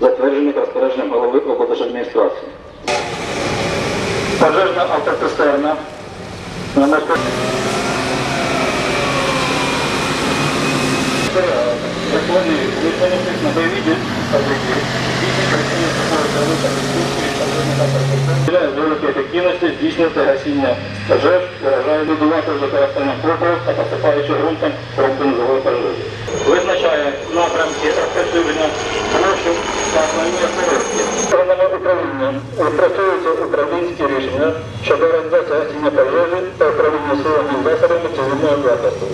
затверджених розпорядженням голови облдержадміністрації. Пожежна автоцистерна номер Закони виставлених на бойові ефективності здійснюється гасіння пожеж, виражає будувати з використанням попелу та посипаючи ґрунтом пробки низової пожежі. Відпрацьовуються управлінські рішення щодо організації гасіння пожежі та управління силами засобами цивільного захисту.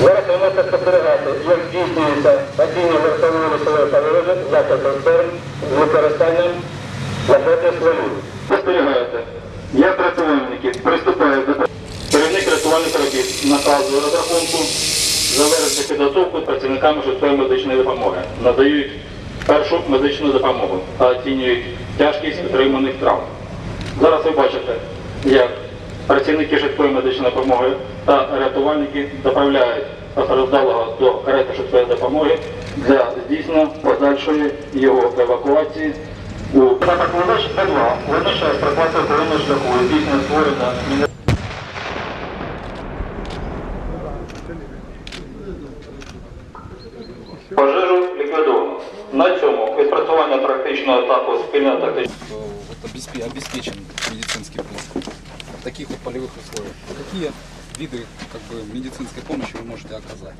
Зараз ви можете спостерігати, як здійснюється падіння верховної лісової пожежі за цистерн з використанням лопатних стволів. Спостерігаєте, як працівники приступають до керівник рятувальних робіт наказує розрахунку завершити підготовку працівниками швидкої медичної допомоги, надають першу медичну допомогу та оцінюють тяжкість отриманих травм. Зараз ви бачите, як працівники швидкої медичної допомоги та рятувальники доправляють постраждалого до карети швидкої допомоги для здійснення подальшої його евакуації у Накладач Д2 визначає проплату охорони шляху здійснення створення Пожежу. На цьому відпрацювання практичного етапу спільного тактичного что вот обесп- обеспечен медицинский пункт в таких вот полевых условиях. Какие виды как бы, медицинской помощи вы можете оказать?